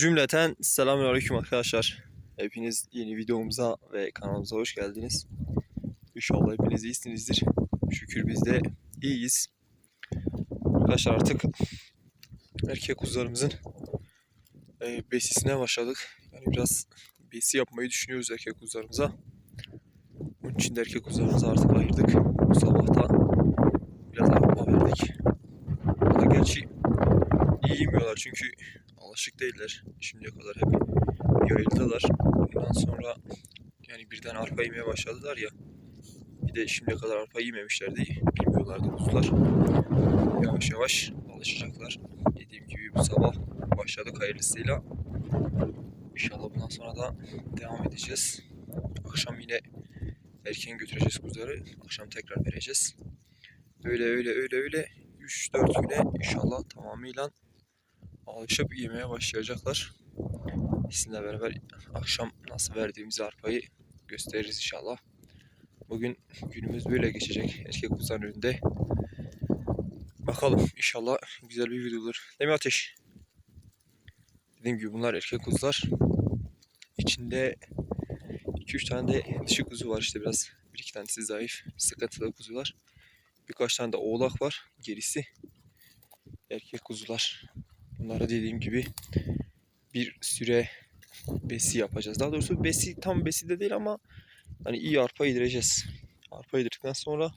Cümleten selamünaleyküm arkadaşlar. Hepiniz yeni videomuza ve kanalımıza hoş geldiniz. İnşallah hepiniz iyisinizdir. Şükür biz de iyiyiz. Arkadaşlar artık erkek kuzularımızın e, besisine başladık. Yani biraz besi yapmayı düşünüyoruz erkek kuzularımıza. Bunun için de erkek kuzularımızı artık ayırdık. Bu sabah da biraz arpa verdik. Da gerçi iyi yemiyorlar çünkü alışık değiller. Şimdiye kadar hep yayıldılar. Bundan sonra yani birden arpa yemeye başladılar ya. Bir de şimdiye kadar arpa yememişlerdi. Bilmiyorlardı kuzular. Yavaş yavaş alışacaklar. Dediğim gibi bu sabah başladık hayırlısıyla. İnşallah bundan sonra da devam edeceğiz. Akşam yine erken götüreceğiz kuzuları. Akşam tekrar vereceğiz. Öyle öyle öyle öyle 3-4 güne inşallah tamamıyla alışıp yemeye başlayacaklar. Sizinle beraber akşam nasıl verdiğimiz arpayı gösteririz inşallah. Bugün günümüz böyle geçecek erkek kuzların önünde. Bakalım inşallah güzel bir video olur. Değil mi Ateş? Dediğim gibi bunlar erkek kuzular. İçinde 2-3 tane de dişi kuzu var işte biraz. Bir iki tanesi zayıf, sıkıntılı kuzular. Birkaç tane de oğlak var. Gerisi erkek kuzular. Bunlara dediğim gibi bir süre besi yapacağız. Daha doğrusu besi tam besi de değil ama hani iyi arpa yedireceğiz. Arpa yedirdikten sonra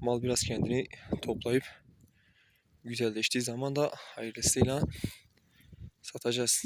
mal biraz kendini toplayıp güzelleştiği zaman da hayırlısıyla satacağız.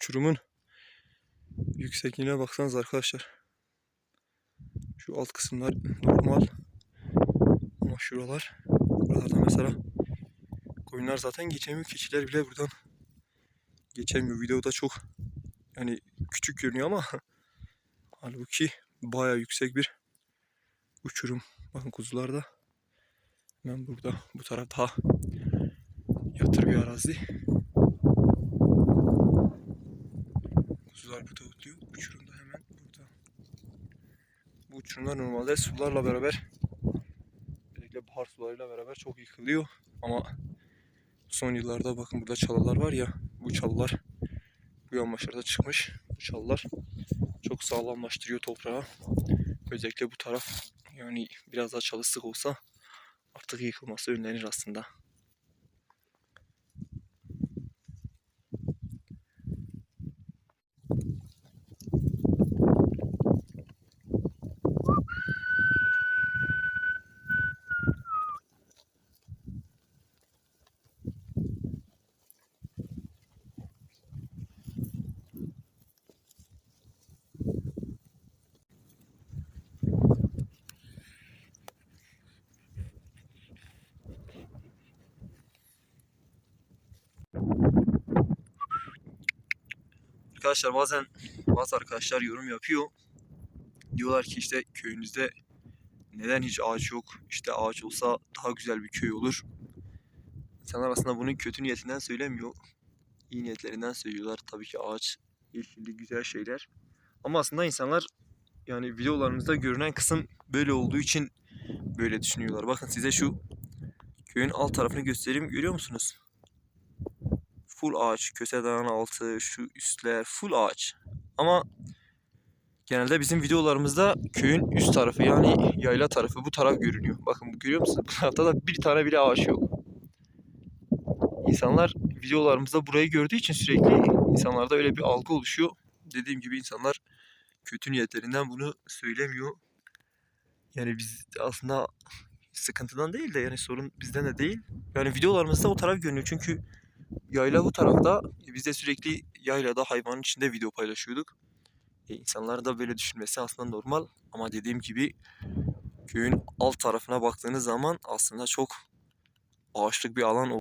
Uçurumun yüksekliğine baksanız arkadaşlar. Şu alt kısımlar normal. Ama şuralar, buralarda mesela koyunlar zaten geçemiyor. Keçiler bile buradan geçemiyor. Videoda çok yani küçük görünüyor ama halbuki baya yüksek bir uçurum. Bakın kuzular da hemen burada. Bu taraf daha yatır bir arazi. Kuzular burada otluyor. Uçurum da hemen burada. Bu uçurumlar normalde sularla beraber özellikle bahar sularıyla beraber çok yıkılıyor. Ama son yıllarda bakın burada çalılar var ya bu çalılar bu yamaçlarda çıkmış. Bu çalılar çok sağlamlaştırıyor toprağı. Özellikle bu taraf yani biraz daha çalı sık olsa artık yıkılması önlenir aslında. Arkadaşlar bazen bazı arkadaşlar yorum yapıyor. Diyorlar ki işte köyünüzde neden hiç ağaç yok? İşte ağaç olsa daha güzel bir köy olur. İnsanlar aslında bunun kötü niyetinden söylemiyor. İyi niyetlerinden söylüyorlar. Tabii ki ağaç, yeşillik güzel şeyler. Ama aslında insanlar yani videolarımızda görünen kısım böyle olduğu için böyle düşünüyorlar. Bakın size şu köyün alt tarafını göstereyim. Görüyor musunuz? Full ağaç. Köse Dağı'nın altı, şu üstler full ağaç. Ama genelde bizim videolarımızda köyün üst tarafı yani yayla tarafı bu taraf görünüyor. Bakın görüyor musunuz? Bu tarafta da bir tane bile ağaç yok. İnsanlar videolarımızda burayı gördüğü için sürekli insanlarda öyle bir algı oluşuyor. Dediğim gibi insanlar kötü niyetlerinden bunu söylemiyor. Yani biz aslında sıkıntıdan değil de yani sorun bizden de değil. Yani videolarımızda o taraf görünüyor çünkü yayla bu tarafta biz de sürekli yaylada hayvanın içinde video paylaşıyorduk. E, insanların da böyle düşünmesi aslında normal ama dediğim gibi köyün alt tarafına baktığınız zaman aslında çok ağaçlık bir alan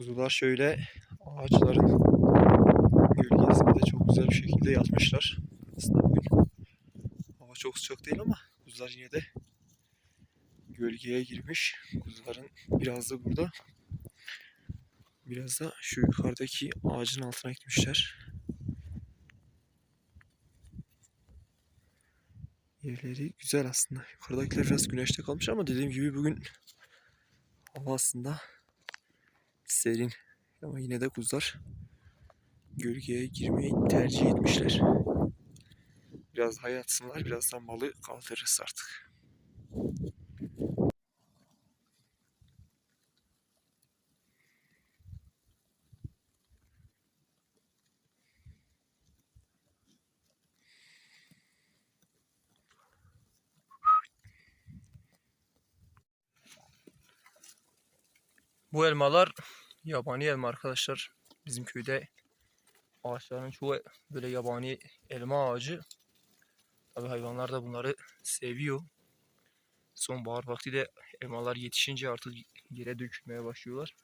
Kuzular şöyle ağaçların gölgesinde çok güzel bir şekilde yatmışlar. Aslında bugün hava çok sıcak değil ama kuzular yine de gölgeye girmiş. Kuzuların biraz da burada. Biraz da şu yukarıdaki ağacın altına gitmişler. Yerleri güzel aslında. Yukarıdakiler biraz güneşte kalmış ama dediğim gibi bugün hava aslında serin. Ama yine de kuzular gölgeye girmeyi tercih etmişler. Biraz daha yatsınlar, birazdan malı kaldırırız artık. Bu elmalar yabani elma arkadaşlar. Bizim köyde ağaçların çoğu böyle yabani elma ağacı. Tabi hayvanlar da bunları seviyor. Sonbahar vakti de elmalar yetişince artık yere dökülmeye başlıyorlar.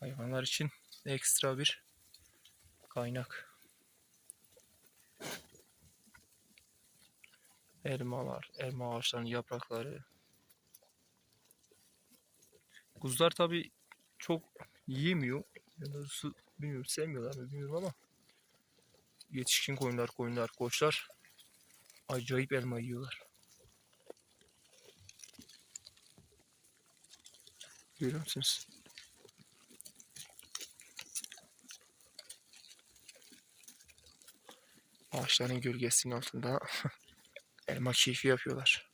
Hayvanlar için ekstra bir kaynak. Elmalar, elma ağaçlarının yaprakları. Kuzular tabi çok yiyemiyor. Ya doğrusu bilmiyorum sevmiyorlar mı bilmiyorum ama yetişkin koyunlar, koyunlar, koçlar acayip elma yiyorlar. Görüyor musunuz? Ağaçların gölgesinin altında elma keyfi yapıyorlar.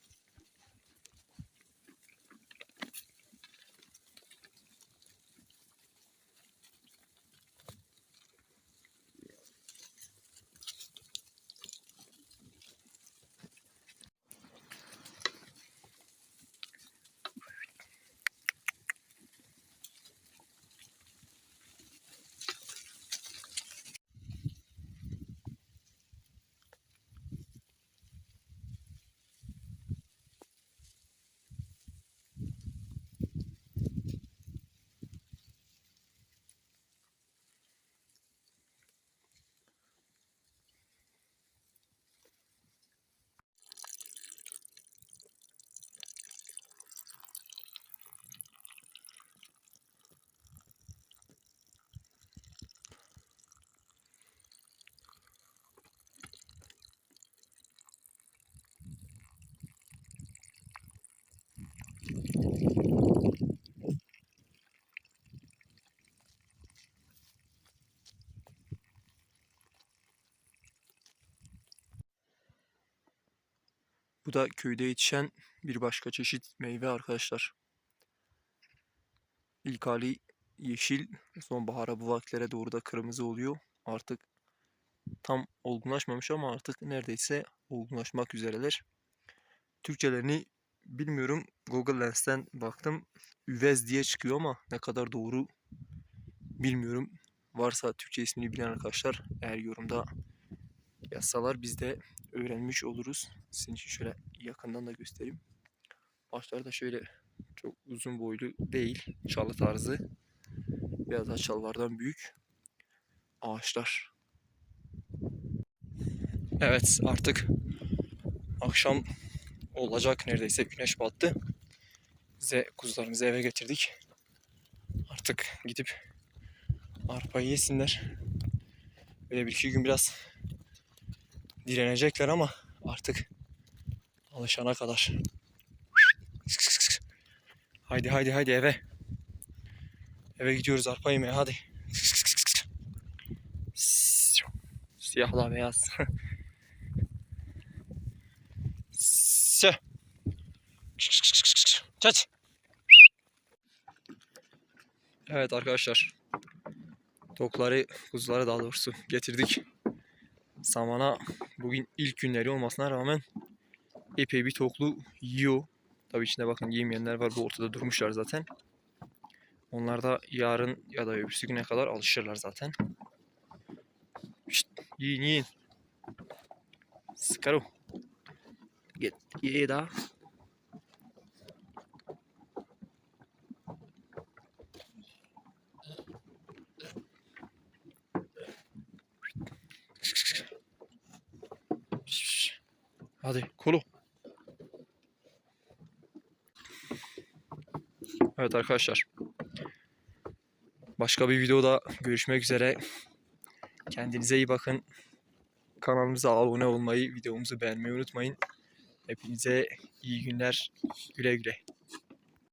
Bu da köyde yetişen bir başka çeşit meyve arkadaşlar. İlk hali yeşil, sonbahara bu vakitlere doğru da kırmızı oluyor. Artık tam olgunlaşmamış ama artık neredeyse olgunlaşmak üzereler. Türkçelerini bilmiyorum. Google Lens'ten baktım. Üvez diye çıkıyor ama ne kadar doğru bilmiyorum. Varsa Türkçe ismini bilen arkadaşlar eğer yorumda yazsalar biz de öğrenmiş oluruz. Sizin için şöyle yakından da göstereyim. Ağaçlar da şöyle çok uzun boylu değil. Çalı tarzı. Biraz daha çalılardan büyük ağaçlar. Evet artık akşam olacak neredeyse güneş battı. Bize kuzularımızı eve getirdik. Artık gidip arpayı yesinler. Böyle bir iki gün biraz direnecekler ama artık alışana kadar. Haydi haydi haydi eve. Eve gidiyoruz arpa yemeye hadi. Siyahla beyaz. Sö. Çaç. Evet arkadaşlar. Tokları, kuzuları daha doğrusu getirdik. Samana bugün ilk günleri olmasına rağmen epey bir toklu yiyor. Tabii içinde bakın yemeyenler var. Bu ortada durmuşlar zaten. Onlar da yarın ya da öbürsü güne kadar alışırlar zaten. Şşt, yiyin yiyin. Sıkarım. Daha. Hadi kulu. Evet arkadaşlar. Başka bir videoda görüşmek üzere. Kendinize iyi bakın. Kanalımıza abone olmayı, videomuzu beğenmeyi unutmayın. Hepinize iyi günler. Güle güle.